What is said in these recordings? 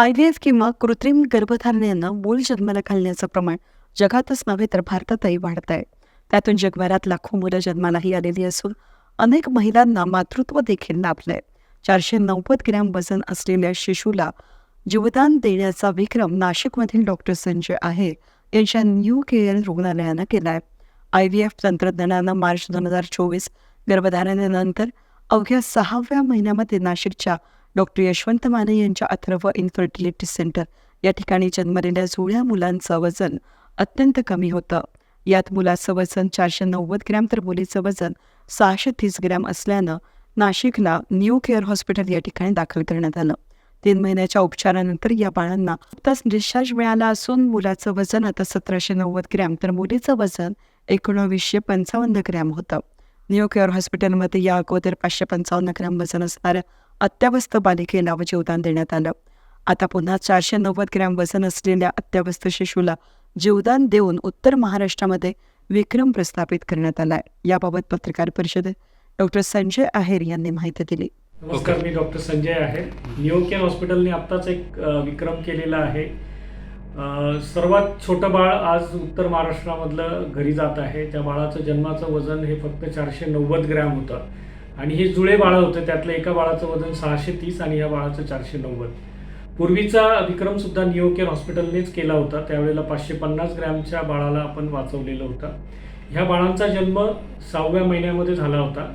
I V F किंवा कृत्रिम गर्भधारणेनं मूल जन्माला घालण्याचं प्रमाण जगातच नव्हे तर भारतातही वाढत आहे त्यातून जगभरात लाखो मुलं जन्मालाही आलेली असून अनेक महिलांना मातृत्व देखील लाभलंय. चारशे नव्वद ग्रॅम वजन असलेल्या शिशूला जीवदान देण्याचा विक्रम नाशिकमधील डॉक्टर संजय आहे यांच्या न्यू केअर रुग्णालयानं केला आहे आय व्ही एफ तंत्रज्ञानानं मार्च दोन हजार चोवीस गर्भधारणेनंतर अवघ्या सहाव्या महिन्यामध्ये नाशिकच्या डॉक्टर यशवंत माने यांच्या अथर्व इन्फर्टिलिटी सेंटर या ठिकाणी जन्मलेल्या जुळ्या मुलांचं वजन अत्यंत कमी होतं. यात मुलाचं वजन चारशे नव्वद ग्रॅम तर मुलीचं वजन सहाशे तीस ग्रॅम असल्यानं नाशिकला न्यू केअर हॉस्पिटल या ठिकाणी दाखल करण्यात आलं. तीन महिन्याच्या उपचारानंतर या बाळांना नुकताच डिस्चार्ज मिळाला असून मुलाचं वजन आता सतराशे नव्वद ग्रॅम तर मुलीचं वजन एकोणावीसशे पंचावन्न ग्रॅम होतं. न्यू केअर हॉस्पिटलमध्ये या अगोदर पाचशे पंचावन्न ग्रॅम वजन असणाऱ्या अत्यावस्थ बालिकेला जीवदान देण्यात आलं. आता पुन्हा चारशे नव्वद ग्रॅम वजन असलेल्या अत्यावस्थ शिशूला जीवदान देऊन उत्तर महाराष्ट्रामध्ये विक्रम प्रस्थापित करण्यात आलाय याबाबत पत्रकार परिषदेत डॉक्टर संजय आहेर यांनी माहिती दिली. नमस्कार मी doctor Sanjay Aher. New care हॉस्पिटलने आत्ताच एक विक्रम केलेला आहे. सर्वात छोटं बाळ आज उत्तर महाराष्ट्रामधलं घरी जात आहे. त्या बाळाचं जन्माचं वजन हे फक्त चारशे नव्वद ग्रॅम होतं. आणि हे जुळे बाळं होते त्यातलं एका बाळाचं वजन सहाशे तीस आणि या बाळाचं चारशे नव्वद. पूर्वीचा विक्रमसुद्धा न्यू केअर हॉस्पिटलनेच केला होता. त्यावेळेला पाचशे पन्नास ग्रॅमच्या बाळाला आपण वाचवलेलं होतं. ह्या बाळांचा जन्म सहाव्या महिन्यामध्ये झाला होता.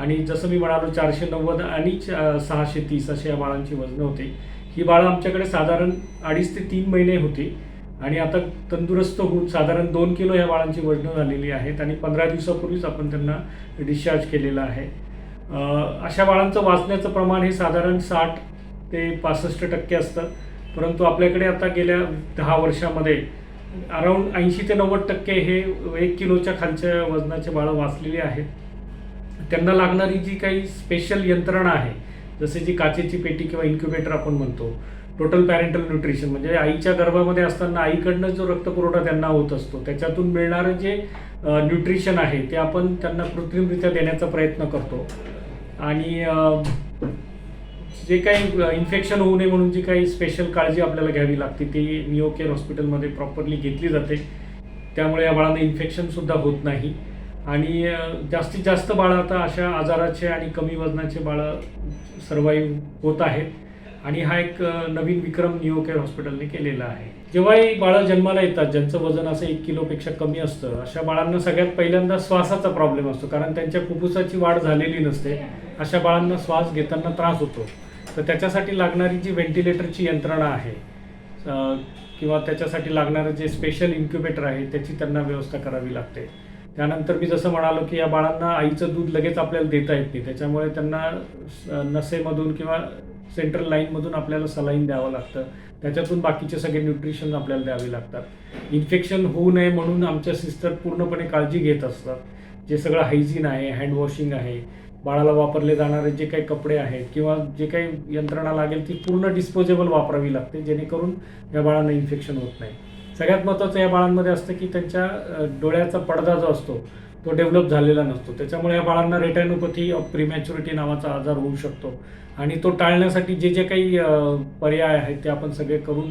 आणि जसं मी म्हणालो चारशे नव्वद आणि सहाशे तीस असे या बाळांची वजनं होती. ही बाळं आमच्याकडे साधारण अडीच ते तीन महिने होती. आणि आता तंदुरुस्त होऊन साधारण दोन किलो या बाळांची वजनं झालेली आहेत आणि पंधरा दिवसापूर्वीच आपण त्यांना डिस्चार्ज केलेला आहे. अशा बाळांचं वाचण्याचं प्रमाण हे साधारण साठ ते पासष्ट टक्के असतं. परंतु आपल्याकडे आता गेल्या दहा वर्षामध्ये अराऊंड ऐंशी ते नव्वद टक्के हे एक किलोच्या खालच्या वजनाचे बाळं वाचलेली आहेत. त्यांना लागणारी जी काही स्पेशल यंत्रणा आहे जसे जी काचेची पेटी किंवा इन्क्युबेटर आपण म्हणतो टोटल पॅरेंटल न्यूट्रिशन म्हणजे आईच्या गर्भामध्ये असताना आईकडनं जो रक्तपुरवठा त्यांना होत असतो त्याच्यातून मिळणारं जे न्यूट्रिशन आहे ते आपण त्यांना कृत्रिमरित्या देण्याचा प्रयत्न करतो. आणि जे काही इन्फेक्शन होऊ नये म्हणून जी काही स्पेशल काळजी आपल्याला घ्यावी लागते ती निओ केअर हॉस्पिटलमध्ये प्रॉपरली घेतली जाते. त्यामुळे या बाळांना इन्फेक्शनसुद्धा होत नाही. आणि जास्तीत जास्त बाळं आता अशा आजाराचे आणि कमी वजनाचे बाळं सर्वाईव्ह होत आहेत. आणि हा एक नवीन विक्रम निओ केअर हॉस्पिटलने केलेला आहे. जेव्हाही बाळं जन्माला येतात ज्यांचं वजन असं एक किलोपेक्षा कमी असतं अशा बाळांना सगळ्यात पहिल्यांदा श्वासाचा प्रॉब्लेम असतो कारण त्यांच्या फुफ्फुसाची वाढ झालेली नसते. अशा बाळांना श्वास घेताना त्रास होतो. तर त्याच्यासाठी लागणारी जी व्हेंटिलेटरची यंत्रणा आहे किंवा त्याच्यासाठी लागणारं जे स्पेशल इन्क्युबेटर आहे त्याची त्यांना व्यवस्था करावी लागते. त्यानंतर मी जसं म्हणालो की या बाळांना आईचं दूध लगेच आपल्याला देता येत नाही. त्याच्यामुळे त्यांना स- नसेमधून किंवा सेंट्रल लाईनमधून आपल्याला सलाईन द्यावं लागतं. त्याच्यातून बाकीचे सगळे न्यूट्रिशन आपल्याला द्यावे लागतात. इन्फेक्शन होऊ नये म्हणून आमच्या सिस्टर पूर्णपणे काळजी घेत असतात. जे सगळं हायजीन आहे हँडवॉशिंग आहे बाळाला वापरले जाणारे जे काही कपडे आहेत किंवा जे काही यंत्रणा लागेल ती पूर्ण डिस्पोजेबल वापरावी लागते जेणेकरून या बाळांना इन्फेक्शन होत नाही. सगळ्यात महत्त्वाचं या बाळांमध्ये असतं की त्यांच्या डोळ्याचा पडदा जो असतो तो डेव्हलप झालेला नसतो. त्याच्यामुळे या बाळांना रेटॅनोपॅथी ऑफ प्रिमॅच्युरिटी नावाचा आजार होऊ शकतो. आणि तो टाळण्यासाठी जे जे काही पर्याय आहेत ते आपण सगळे करून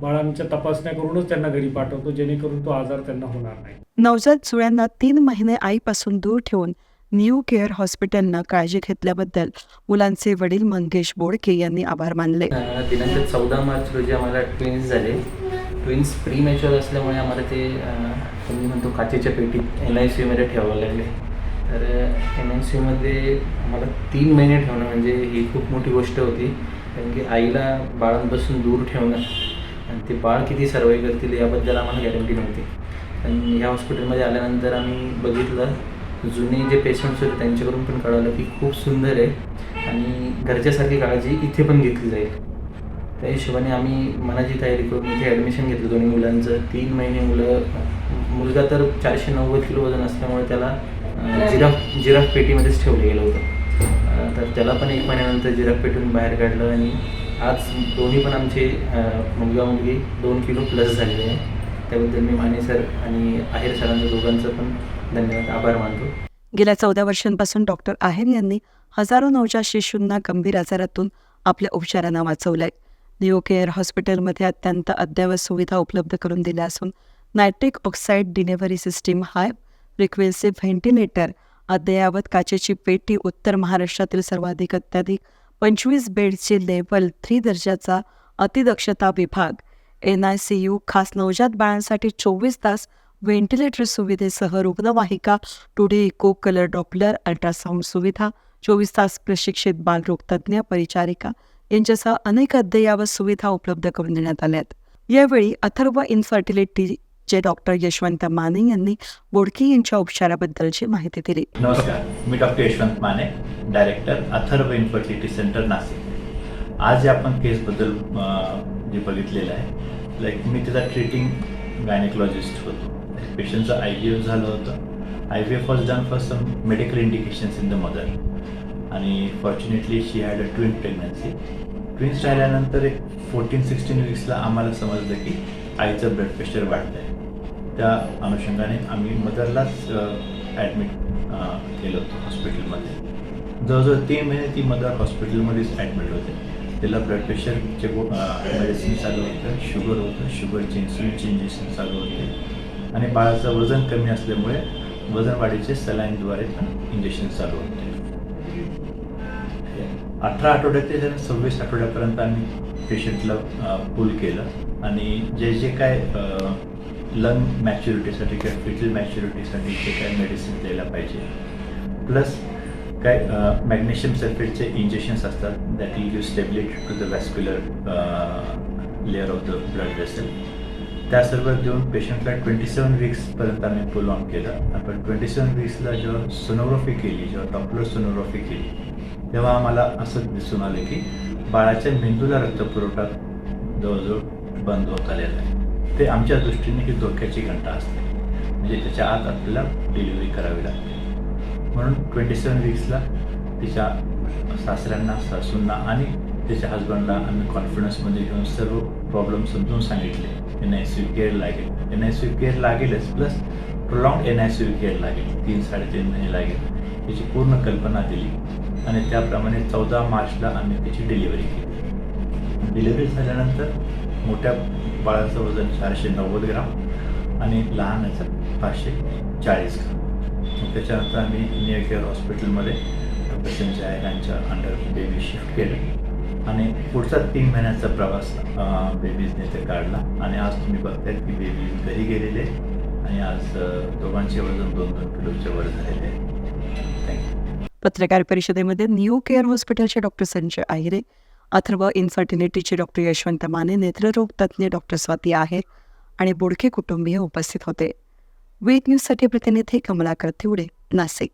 बाळांच्या तपासण्या करूनच त्यांना घरी पाठवतो जेणेकरून तो आजार त्यांना होणार नाही. नवजात जुळ्यांना तीन महिने आईपासून दूर ठेवून न्यू केअर हॉस्पिटलनं काळजी घेतल्याबद्दल मुलांचे वडील मंगेश बोडके यांनी आभार मानले. दिनांक चौदा मार्च रोजी आम्हाला ट्विन्स झाले. ट्विन्स प्री मॅच्युअर असल्यामुळे आम्हाला ते मी म्हणतो काचेच्या पेटीत एन आय सी यूमध्ये ठेवावं लागले. तर एन आय सी यूमध्ये आम्हाला तीन महिने ठेवणं म्हणजे ही खूप मोठी गोष्ट होती. कारण की आईला बाळांपासून दूर ठेवणं आणि ते बाळ किती सर्वाईव्ह करतील याबद्दल आम्हाला गॅरंटी नव्हती. पण ह्या हॉस्पिटलमध्ये आल्यानंतर आम्ही बघितलं जुने जे पेशंट्स होते त्यांच्याकडून पण कळवलं की खूप सुंदर आहे आणि घरच्यासारखी काळजी इथे पण घेतली जाईल. त्या हिशोबाने आम्ही मनाची तयारी करून इथे ॲडमिशन घेतलं दोन्ही मुलांचं. तीन महिने मुलं मुलगा तर चारशे नव्वद किलो वजन असल्यामुळे त्याला जिराफ. जिराफ पेटीमध्येच ठेवलं गेलं होतं. तर त्याला पण एक महिन्यानंतर जिराफ पेटीतून बाहेर काढलं आणि आज दोन्ही पण आमचे मुलगा मुलगी दोन किलो प्लस झालेले आहे. त्याबद्दल मी माने सर आणि आहेर सरांचं दोघांचं पण धन्यवाद आभार मानतो. गेल्या चौदा वर्षांपासून डॉक्टर आहेर यांनी हजारो नवजात शिशूंना गंभीर आजारातून आपल्या उपचारांना वाचवलंय. निओ केअर हॉस्पिटलमध्ये अत्यंत अद्ययावत सुविधा उपलब्ध करून दिल्या असून nitric oxide delivery system high frequency ventilator अद्ययावत काचेची पेटी उत्तर महाराष्ट्रातील सर्वाधिक अत्याधिक पंचवीस बेडचे लेवल थ्री दर्जाचा अतिदक्षता विभाग. एन आय सी यू खास नवजात बाळांसाठी चोवीस तास व्हेंटिलेटर सुविधेसह रुग्णवाहिका two D echo colour Doppler ultrasound सुविधा चोवीस तास प्रशिक्षित बालरोगतज्ञ परिचारिका यांच्यासह अनेक अद्ययावत सुविधा उपलब्ध करून देण्यात आल्यात यावेळी अथर्व इन्फर्टिलिटीचे डॉक्टर यशवंत माने यांनी बोडके यांच्या उपचाराबद्दलची माहिती दिली. नमस्कार. मी doctor Yashwant Mane director Atharva infertility centre Nashik. आज आपण केसबद्दल अं, जे बघितलेलं आहे लाईक मी त्याचा ट्रीटिंग गायनेकोलॉजिस्ट होतो. पेशंटचं आय व्ही एफ झालं होतं. I V F was done for some medical indications in the mother आणि fortunately she had a twin pregnancy twins राहिल्यानंतर एक फोर्टीन सिक्स्टीन वीक्सला आम्हाला समजलं की आईचं ब्लड प्रेशर वाढतं आहे त्या अनुषंगाने आम्ही मदरलाच ॲडमिट केलं होतं हॉस्पिटलमध्ये जवळजवळ तीन महिने ती मदर हॉस्पिटलमध्येच ॲडमिट होते. तिला ब्लड प्रेशरचे मेडिसिन चालू होतं शुगर होतं शुगरचे इन्सुलिनचे इंजेक्शन चालू होते. आणि बाळाचं वजन कमी असल्यामुळे वजन वाढीचे सलाईनद्वारे इंजेक्शन चालू होते. अठरा आठवड्यात ते सव्वीस आठवड्यापर्यंत आम्ही पेशंटला पूल केलं. आणि जे जे काय लंग मॅच्युरिटीसाठी किंवा फिटल मॅच्युरिटीसाठी जे काय मेडिसिन द्यायला पाहिजे. प्लस काय मॅग्नेशियम सल्फेटचे इंजेक्शन्स असतात. That will give stability to the vascular layer of the blood vessel त्या सर्व देऊन पेशंटला ट्वेंटी सेवन वीक्सपर्यंत आम्ही पूल ऑन केलं. आपण ट्वेंटी सेवन वीक्सला जेव्हा सोनोग्राफी केली जेव्हा डॉप्लर सोनोग्राफी केली तेव्हा आम्हाला असं दिसून आलं की बाळाच्या मेंदूला रक्तपुरवठा जवळजवळ बंद होत आलेला आहे. ते आमच्या दृष्टीने ही धोक्याची घंटा असते. म्हणजे त्याच्या आत आपल्याला डिलिव्हरी करावी लागते. म्हणून ट्वेंटी सेवन वीक्सला तिच्या सासऱ्यांना सासूंना आणि त्याच्या हजबंडला आम्ही कॉन्फिडन्समध्ये घेऊन सर्व प्रॉब्लेम समजून सांगितले. एन आय सी केअर लागेल. एन आय सी केअर लागेलच. Plus prolong N I C care लागेल. तीन साडेतीन महिने लागेल. याची पूर्ण कल्पना दिली. आणि त्याप्रमाणे चौदा मार्चला आम्ही त्याची डिलिव्हरी केली. डिलिव्हरी झाल्यानंतर मोठ्या बाळाचं वजन चारशे नव्वद ग्राम आणि लहानाचं पाचशे चाळीस ग्राम. त्याच्यानंतर आम्ही न्यू केअर हॉस्पिटलमध्ये डॉक्टर संजय यांच्या अंडर बेबी शिफ्ट केलं. आणि पुढचा तीन महिन्याचा प्रवास बेबीजने ते काढला. आणि आज तुम्ही बघताय की बेबी घरी गेलेले आणि आज दोघांचे वजन दोन दोन किलोच्या वर झालेले आहे. पत्रकार परिषदेमध्ये न्यू केअर हॉस्पिटलचे डॉक्टर संजय आहिरे अथर्व इन्फर्टिलिटीचे डॉक्टर यशवंत माने नेत्ररोग तज्ज्ञ डॉक्टर स्वाती आहेर आणि बोडके कुटुंबीय उपस्थित होते. वेद न्यूजसाठी प्रतिनिधी कमलाकर तिवडे नाशिक.